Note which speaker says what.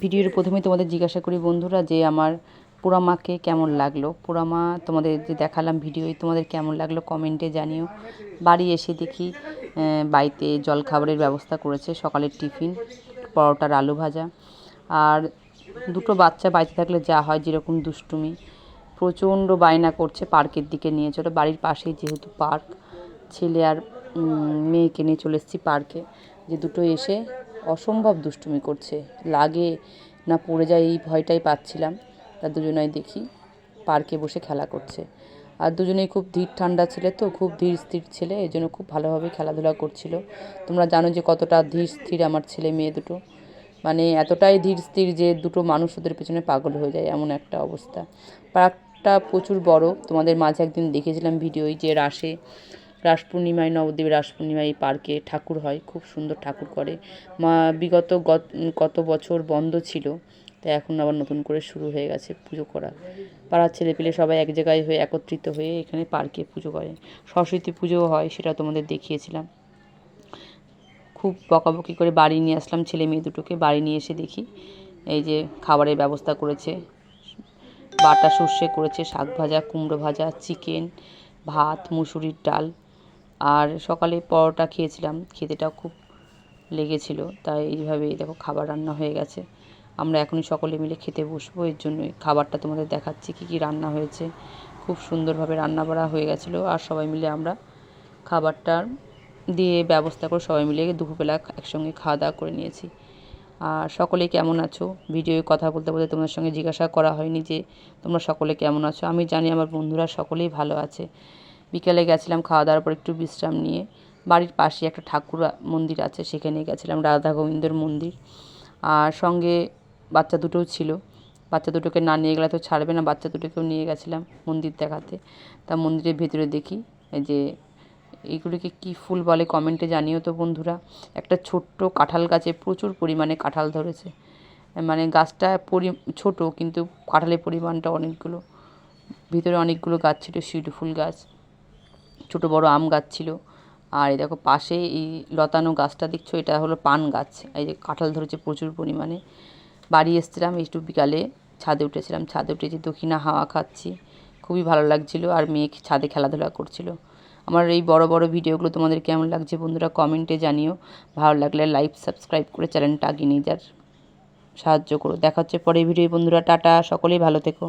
Speaker 1: ভিডিওর প্রথমে তোমাদের জিজ্ঞাসা করি বন্ধুরা যে আমার পোড়ামাকে কেমন লাগল? পোড়ামা তোমাদের যে দেখালাম ভিডিওই তোমাদের কেমন লাগল কমেন্টে জানিও। বাড়ি এসে দেখি বাড়িতে জলখাবারের ব্যবস্থা করেছে, সকালের টিফিন, পরোটার আলু ভাজা। আর দুটো বাচ্চা বাড়িতে থাকলে যা হয় যেরকম দুষ্টুমি। প্রচণ্ড বায়না করছে পার্কের দিকে নিয়ে চলো। বাড়ির পাশেই যেহেতু পার্ক, ছেলে আর মেয়েকে নিয়ে চলে এসেছি পার্কে। যে দুটো এসে অসম্ভব দুষ্টুমি করছে। লাগে না পড়ে যায় এই ভয়টাই পাচ্ছিলাম। তা দুজনাই দেখি পার্কে বসে খেলা করছে। আর দুজনেই খুব ধীর ঠান্ডা ছেলে তো, খুব ধীর স্থির ছেলে, এই জন্য খুব ভালোভাবে খেলাধুলা করছিল। তোমরা জানো যে কতটা ধীর স্থির আমার ছেলে মেয়ে দুটো। মানে এতটাই ধীর স্থির যে দুটো মানুষ ওদের পেছনে পাগল হয়ে যায়, এমন একটা অবস্থা। পার্কটা প্রচুর বড়। তোমাদের মাঝে একদিন দেখেছিলাম ভিডিওই যে রাসে রাস পূর্ণিমায় নবদ্বীপের রাস পূর্ণিমায় এই পার্কে ঠাকুর হয়, খুব সুন্দর ঠাকুর করে। মা, বিগত গত গত বছর বন্ধ ছিল তাই এখন আবার নতুন করে শুরু হয়ে গেছে পুজো করা। পাড়ার ছেলেপিলে সবাই এক জায়গায় হয়ে একত্রিত হয়ে এখানে পার্কে পুজো করে। সরস্বতী পুজোও হয়, সেটা তোমাদের দেখিয়েছিলাম। খুব বকাবকি করে বাড়ি নিয়ে আসলাম ছেলে মেয়ে দুটোকে, বাড়ি নিয়ে এসে দেখি এই যে খাবারের ব্যবস্থা করেছে। বাটা সর্ষে করেছে, শাক ভাজা, কুমড়ো ভাজা, চিকেন, ভাত, মুসুরির ডাল আর সকালে পরোটা খেয়েছিলাম, খেতেটাও খুব লেগেছিল। তাই এইভাবে দেখো খাবার রান্না হয়ে গেছে। আমরা এখনই সকলে মিলে খেতে বসবো, এর জন্যই খাবারটা তোমাদের দেখাচ্ছি কী কী রান্না হয়েছে। খুব সুন্দরভাবে রান্না বাড়া হয়ে গেছিল আর সবাই মিলে আমরা খাবারটা দিয়ে ব্যবস্থা করে সবাই মিলে দুপুরবেলা একসঙ্গে খাওয়া দাওয়া করে নিয়েছি। আর সকলে কেমন আছো? ভিডিওয়ে কথা বলতে বলতে তোমাদের সঙ্গে জিজ্ঞাসা করা হয়নি যে তোমরা সকলে কেমন আছো? আমি জানি আমার বন্ধুরা সকলেই ভালো আছে। বিকেলে গেছিলাম খাওয়া দাওয়ার পর একটু বিশ্রাম নিয়ে। বাড়ির পাশে একটা ঠাকুর মন্দির আছে, সেখানে গেছিলাম, রাধা গোবিন্দর মন্দির। আর সঙ্গে বাচ্চা দুটোও ছিল। বাচ্চা দুটোকে না নিয়ে গেলে তো ছাড়বে না, বাচ্চা দুটোকেও নিয়ে গেছিলাম মন্দির দেখাতে। তা মন্দিরের ভেতরে দেখি যে এইগুলিকে কী ফুল বলে কমেন্টে জানিও তো বন্ধুরা। একটা ছোট্ট কাঁঠাল গাছে প্রচুর পরিমাণে কাঁঠাল ধরেছে। মানে গাছটা পরি, ছোটো, কিন্তু কাঁঠালের পরিমাণটা অনেকগুলো, ভিতরে অনেকগুলো গাছ ছিল, শিউলি ফুল গাছ। ছোট বড় আম গাছ ছিল। আর এই দেখো পাশে এই লতানো গাছটা দেখছ, এটা হলো পান গাছ। এই যে কাঁঠাল ধরেছে প্রচুর পরিমাণে। বাড়ি এসেছিলাম, একটু বিকালে ছাদে উঠেছিলাম। ছাদে উঠে যে দক্ষিণা হাওয়া খাচ্ছি, খুবই ভালো লাগছিল। আর মেয়ে ছাদে খেলাধুলা করছিল। আমার এই বড় বড় ভিডিওগুলো তোমাদের কেমন লাগছে বন্ধুরা কমেন্টে জানিও। ভালো লাগলে লাইক সাবস্ক্রাইব করে চ্যানেলটা এগিয়ে নিয়ে যার সাহায্য করো। দেখা হচ্ছে পরের ভিডিও বন্ধুরা, টাটা। সকলেই ভালো থেকো।